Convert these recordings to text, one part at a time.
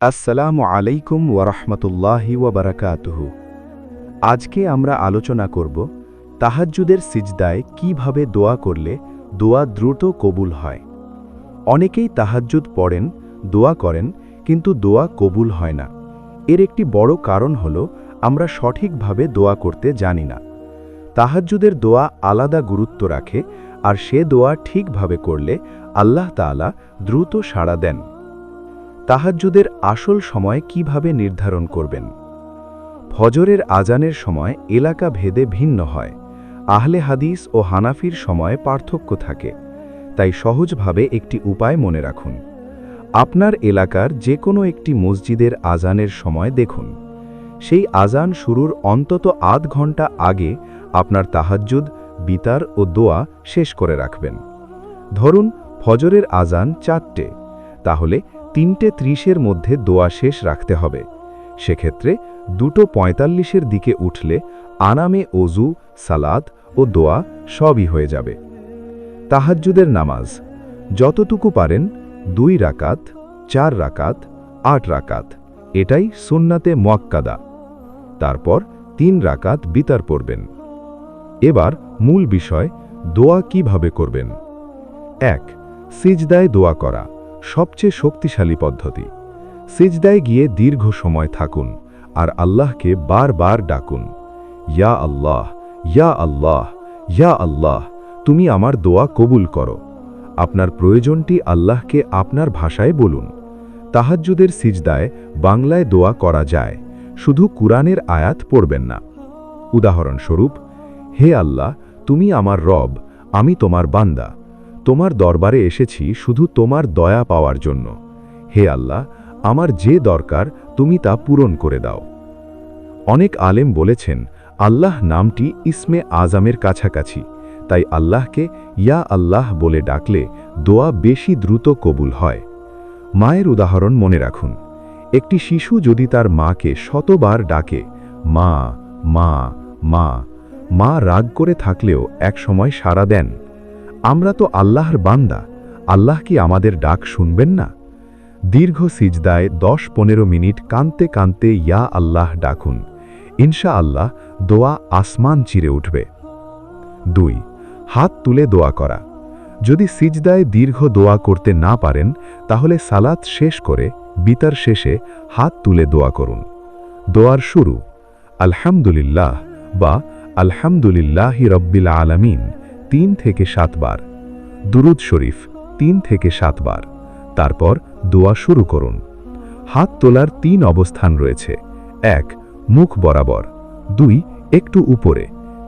আসসালামু আলাইকুম ওয়ারহমতুল্লাহি ওয়াবারাকাতুহু। আজকে আমরা আলোচনা করব তাহাজ্জুদের সিজদায় কীভাবে দোয়া করলে দোয়া দ্রুত কবুল হয়। অনেকেই তাহাজ্জুদ পড়েন, দোয়া করেন, কিন্তু দোয়া কবুল হয় না। এর একটি বড় কারণ হল আমরা সঠিকভাবে দোয়া করতে জানি না। তাহাজ্জুদের দোয়া আলাদা গুরুত্ব রাখে, আর সে দোয়া ঠিকভাবে করলে আল্লাহ তাআলা দ্রুত সাড়া দেন। তাহাজ্জুদের আসল সময় কীভাবে নির্ধারণ করবেন? ফজরের আজানের সময় এলাকা ভেদে ভিন্ন হয়। আহলে হাদিস ও হানাফির সময় পার্থক্য থাকে। তাই সহজভাবে একটি উপায় মনে রাখুন। আপনার এলাকার যে কোনো একটি মসজিদের আজানের সময় দেখুন। সেই আজান শুরুর অন্তত আধ ঘণ্টা আগে আপনার তাহাজ্জুদ, বিতার ও দোয়া শেষ করে রাখবেন। ধরুন, ফজরের আজান চারটে, তাহলে তিনটে ত্রিশের মধ্যে দোয়া শেষ রাখতে হবে। সেক্ষেত্রে দুটো পঁয়তাল্লিশের দিকে উঠলে আনামে অজু সালাদ ও দোয়া সবই হয়ে যাবে। তাহাজ্জুদের নামাজ, যতটুকু পারেন দুই রাকাত, চার রাকাত, আট রাকাত, এটাই সুন্নাতে মোয়াক্কাদা। তারপর তিন রাকাত বিতার পড়বেন। এবার মূল বিষয়, দোয়া কীভাবে করবেন? এক, সিজদায় দোয়া করা। সবচেয়ে শক্তিশালী পদ্ধতি। সিজদায় গিয়ে দীর্ঘ সময় থাকুন আর আল্লাহকে বারবার ডাকুন। ইয়া আল্লাহ ইয়া আল্লাহ ইয়া আল্লাহ, তুমি আমার দোয়া কবুল করো। আপনার প্রয়োজনটি আল্লাহকে আপনার ভাষায় বলুন। তাহাজ্জুদের সিজদায় বাংলায় দোয়া করা যায়, শুধু কুরআনের আয়াত পড়বেন না। উদাহরণস্বরূপ, হে আল্লাহ, তুমি আমার রব, আমি তোমার বান্দা। তোমার দরবারে এসেছি শুধু তোমার দয়া পাওয়ার জন্য। হে আল্লাহ, আমার যে দরকার তুমি তা পূরণ করে দাও। অনেক আলেম বলেছেন, আল্লাহ নামটি ইসমে আজামের কাছাকাছি। তাই আল্লাহকে ইয়া আল্লাহ বলে ডাকলে দোয়া বেশি দ্রুত কবুল হয়। মায়ের উদাহরণ মনে রাখুন, একটি শিশু যদি তার মাকে শতবার ডাকে, মা মা মা মা রাগ করে থাকলেও একসময় সাড়া দেন আমরা তো আল্লাহর বান্দা। আল্লাহ কি আমাদের ডাক শুনবেন না? দীর্ঘ সিজদায় দশ পনেরো মিনিট কানতে কানতে ইয়া আল্লাহ ডাকুন। ইনশা আল্লাহ দোয়া আসমান চিরে উঠবে। দুই, হাত তুলে দোয়া করা। যদি সিজদায় দীর্ঘ দোয়া করতে না পারেন, তাহলে সালাত শেষ করে বিতার শেষে হাত তুলে দোয়া করুন। দোয়ার শুরু, আলহামদুলিল্লাহ বা আলহামদুলিল্লাহি রব্বিল আলামিন। তিন থেকে সাতবার দুরুদ শরীফ তিন থেকে সাতবার তারপর দোয়া শুরু করুন। হাত তোলার তিন অবস্থান রয়েছে। এক, মুখ বরাবর। দুই, একটু উপরে।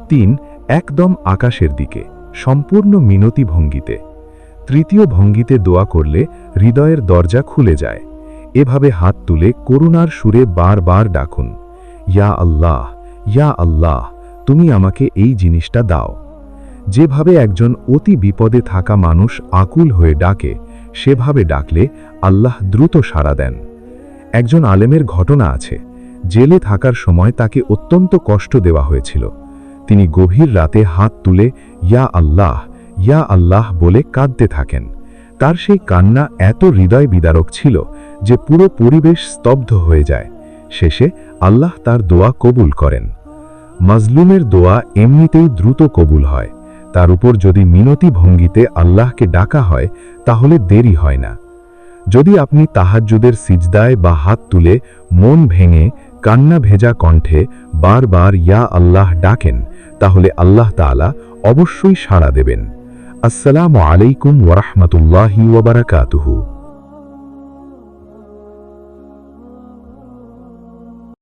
তিন, একদম আকাশের দিকে, সম্পূর্ণ মিনতি ভঙ্গিতে। তৃতীয় ভঙ্গিতে দোয়া করলে হৃদয়ের দরজা খুলে যায়। এভাবে হাত তুলে করুণার সুরে বারবার ডাকুন। ইয়া আল্লাহ ইয়া আল্লাহ, তুমি আমাকে এই জিনিসটা দাও। যেভাবে একজন অতি বিপদে থাকা মানুষ আকুল হয়ে ডাকে, সেভাবে ডাকলে আল্লাহ দ্রুত সাড়া দেন। একজন আলেমের ঘটনা আছে। জেলে থাকার সময় তাকে অত্যন্ত কষ্ট দেওয়া হয়েছিল। তিনি গভীর রাতে হাত তুলে, ইয়া আল্লাহ ইয়া আল্লাহ বলে কাঁদতে থাকেন। তার সেই কান্না এত হৃদয় বিদারক ছিল যে পুরো পরিবেশ স্তব্ধ হয়ে যায়। শেষে আল্লাহ তার দোয়া কবুল করেন। মাজলুমের দোয়া এমনিতেই দ্রুত কবুল হয়। তার উপর যদি মিনতি ভঙ্গিতে আল্লাহকে ডাকা হয়, তাহলে দেরি হয় না। যদি আপনি তাহাজ্জুদের সিজদায় বা হাত তুলে মন ভেঙে কান্না ভেজা কণ্ঠে বারবার ইয়া আল্লাহ ডাকেন, তাহলে আল্লাহ তালা অবশ্যই সাড়া দেবেন। আসসালামু আলাইকুম ওরহমতুল্লাহি ওবরাকাতুহু